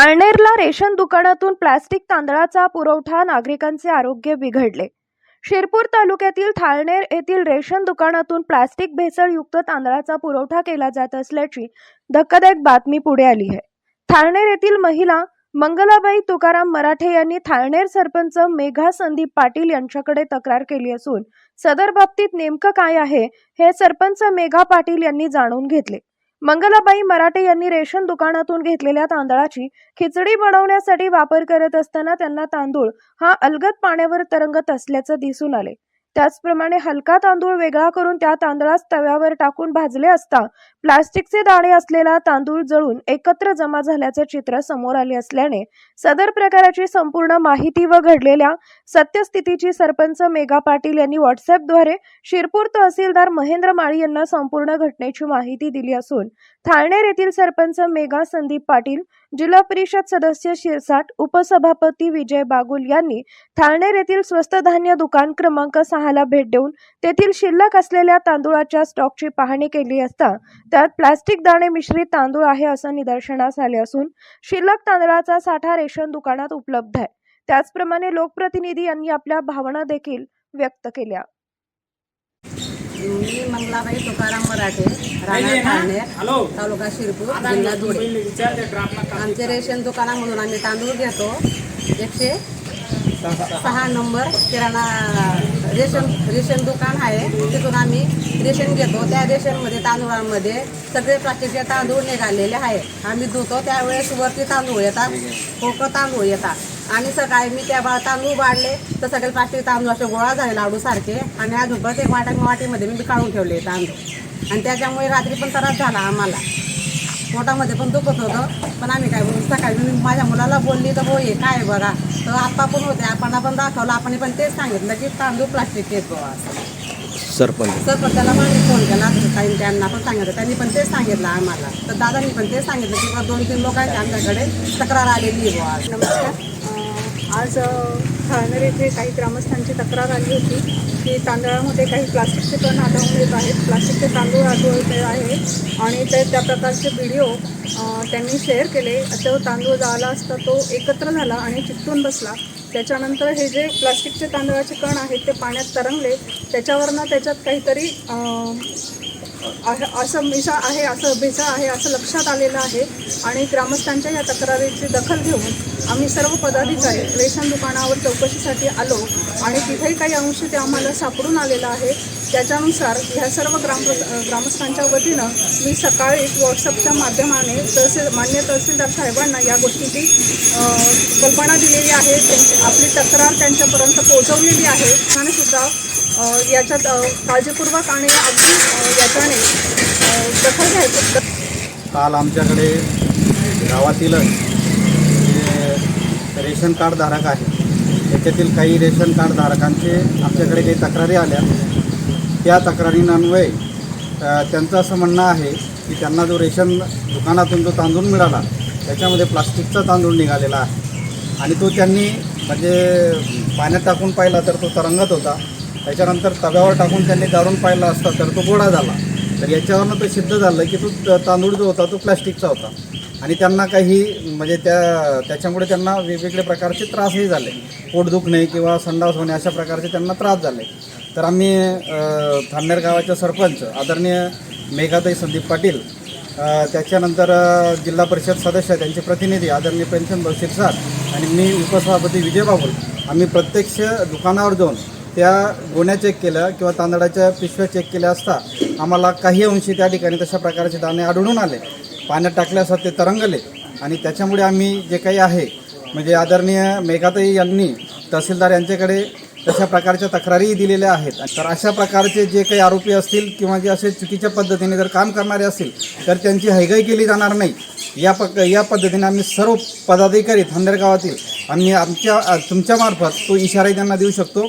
थाळनेरला ration दुकानातून plastic तांदळाचा पुरवठा नागरिकांचे आरोग्य बिघडले. शिरपूर तालुक्यातील थाळनेर येथील रेशन दुकानातून प्लास्टिक भेसळयुक्त तांदळाचा पुरवठा केला जात असल्याची धक्कादायक बातमी पुढे आली आहे. थाळनेर येथील महिला मंगलाबाई तुकाराम मराठे यांनी थाळनेर सरपंच मेघा संदीप पाटील यांच्याकडे तक्रार केली असून सदर बाबतीत नेमकं काय आहे हे सरपंच मेघा पाटील यांनी जाणून घेतले. मंगलाबाई मराठे यांनी रेशन दुकानातून घेतलेल्या तांदळाची खिचडी बनवण्यासाठी वापर करत असताना त्यांना तांदूळ हा अलगद पाण्यावर तरंगत असल्याचं दिसून आले. त्याचप्रमाणे हलका तांदूळ वेगळा करून त्या तांदळास तव्यावर टाकून भाजले असता प्लास्टिकचे दाणे असलेला तांदूळ जळून एकत्र जमा झाल्याचे चित्र समोर आले असल्याने सदर प्रकाराची संपूर्ण माहिती व घडलेल्या सत्यस्थितीची सरपंच मेघा पाटील यांनी व्हॉट्सअपद्वारे शिरपूर तहसीलदार महेंद्र माळी यांना संपूर्ण घटनेची माहिती दिली असून थाळनेर येथील सरपंच मेघा संदीप पाटील जिल्हा परिषद सदस्य शिरसाट उपसभापती विजय बागुल यांनी थाळनेर येथील स्वस्त धान्य दुकान क्रमांक सहाला भेट देऊन तेथील शिल्लक असलेल्या तांदूळाच्या स्टॉकची पाहणी केली असता त्यात प्लास्टिक दाणे मिश्रित तांदूळ आहे असं निदर्शनास आले असून शिल्लक तांदळाचा साठा रेशन दुकानात उपलब्ध आहे. त्याचप्रमाणे लोकप्रतिनिधी यांनी आपल्या भावना देखील व्यक्त केल्या. मी मंगलाबाई तुकाराम मराठे राणा ठाणे तालुका शिरपूर जिल्हा धुळे. आमचे रेशन दुकानामधून आम्ही तांदूळ घेतो. एकशे सहा नंबर किराणा रेशन रेशन दुकान आहे. तिथून आम्ही रेशन घेतो. त्या रेशनमध्ये तांदूळांमध्ये सगळे प्लास्टिकचे तांदूळ निघालेले आहे आम्ही धुतो त्यावेळेस वरती तांदूळ येतात. खोकं तांदूळ येतात. आणि सकाळी मी त्या तांदूळ वाढले तर सगळे प्लास्टिक तांदूळ असे गोळा झाले लाडूसारखे आणि अजून प्रत्येक एक वाटा वाटीमध्ये मी काढून ठेवले तांदूळ. आणि त्याच्यामुळे रात्री पण त्रास झाला आम्हाला. पोटामध्ये पण दुखत होतं. पण आम्ही काय बोलू सकाळी मी माझ्या मुलाला बोलली तर हो हे काय आहे बघा. तर आप्पा पण होते आपण पण दाखवलं. आपण पण तेच सांगितलं की तांदूळ प्लास्टिक येत असं सरपंच. सर पण त्याला पण फोन केला काही त्यांना पण सांगितलं. त्यांनी पण तेच सांगितलं आम्हाला. तर दादांनी पण तेच सांगितलं की बा दोन तीन लोकांची आमच्याकडे तक्रार आलेली आहे बुवा. असं. नमस्कार आज थाळनेर येथे काही ग्रामस्थांची तक्रार आली होती की तांदळामध्ये काही प्लास्टिकचे कण आढळून येत आहेत. प्लास्टिकचे तांदूळ आढळून येत आहे आणि ते त्या प्रकारचे व्हिडिओ त्यांनी शेअर केले. तो तांदूळ जळाला असता तो एकत्र झाला आणि चिकटून बसला. त्याच्यानंतर हे जे प्लास्टिकचे तांदळाचे कण आहेत ते पाण्यात तरंगले. त्याच्यावरनं त्याच्यात काहीतरी असं मिसा आहे असं भेसा आहे असं लक्षात आलेलं आहे. आणि ग्रामस्थांच्या या तक्रारीची दखल घेऊन आम्ही सर्व पदाधिकारी रेशन दुकानावर चौकशीसाठी आलो. आणि तिथेही काही अंशी ते आम्हाला सापडून आलेलं आहे. त्याच्यानुसार ह्या सर्व ग्राम ग्रामस्थांच्या वतीनं मी सकाळी व्हॉट्सअपच्या माध्यमाने तहसील मान्य तहसीलदार साहेबांना या गोष्टीची कल्पना दिलेली आहे. त्यांची आपली तक्रार त्यांच्यापर्यंत पोहोचवलेली आहे. आणि सुद्धा याच्यात काळजीपूर्वक आणि अगदी याच्याने दखल घ्यायचं. काल आमच्याकडे गावातीलच रेशन कार्ड धारक आहे त्याच्यातील काही रेशन कार्ड धारकांचे आमच्याकडे काही तक्रारी आल्या. त्या तक्रारींन्वये त्यांचं असं म्हणणं आहे की त्यांना जो रेशन दुकानातून जो तांदूळ मिळाला त्याच्यामध्ये प्लास्टिकचा तांदूळ निघालेला आहे. आणि तो त्यांनी म्हणजे पाण्यात टाकून पाहिला तर तो तरंगत होता. त्याच्यानंतर तव्यावर टाकून त्यांनी दारून पाहिला असता तर तो गोळा झाला. तर याच्यावरनं ते सिद्ध झालं की तो तांदूळ जो होता तो प्लॅस्टिकचा होता. आणि त्यांना काही म्हणजे त्या त्याच्यामुळे त्यांना वेगवेगळ्या प्रकारचे त्रासही झाले. पोट दुखणे किंवा संडास होणे अशा प्रकारचे त्यांना त्रास झाले. तर आम्ही थांबेर थांबनेर गावाचे सरपंच आदरणीय मेघाताई संदीप पाटील त्याच्यानंतर जिल्हा परिषद सदस्य त्यांचे प्रतिनिधी आदरणीय पेन्शन भाऊ शिरसाट आणि मी उपसभापती विजय बाबुल आम्ही प्रत्यक्ष दुकानावर जाऊन त्या गोण्या चेक केल्या किंवा तांदळाच्या पिशव्या चेक केल्या असता आम्हाला काही अंशी त्या ठिकाणी तशा प्रकारचे दाणे आढळून आले. पाण्यात टाकल्यास ते तरंगले आणि त्याच्यामुळे आम्ही जे काही आहे म्हणजे आदरणीय मेघाताई यांनी तहसीलदार यांच्याकडे तशा प्रकारच्या तक्रारीही दिलेल्या आहेत. तर अशा प्रकारचे जे काही आरोपी असतील किंवा जे असे चुकीच्या पद्धतीने जर काम करणारे असतील तर त्यांची हैगाई केली जाणार नाही. या पक या पद्धतीने आम्ही सर्व पदाधिकारी थांदेर गावातील आम्ही आमच्या तुमच्यामार्फत तो इशाराही त्यांना देऊ शकतो.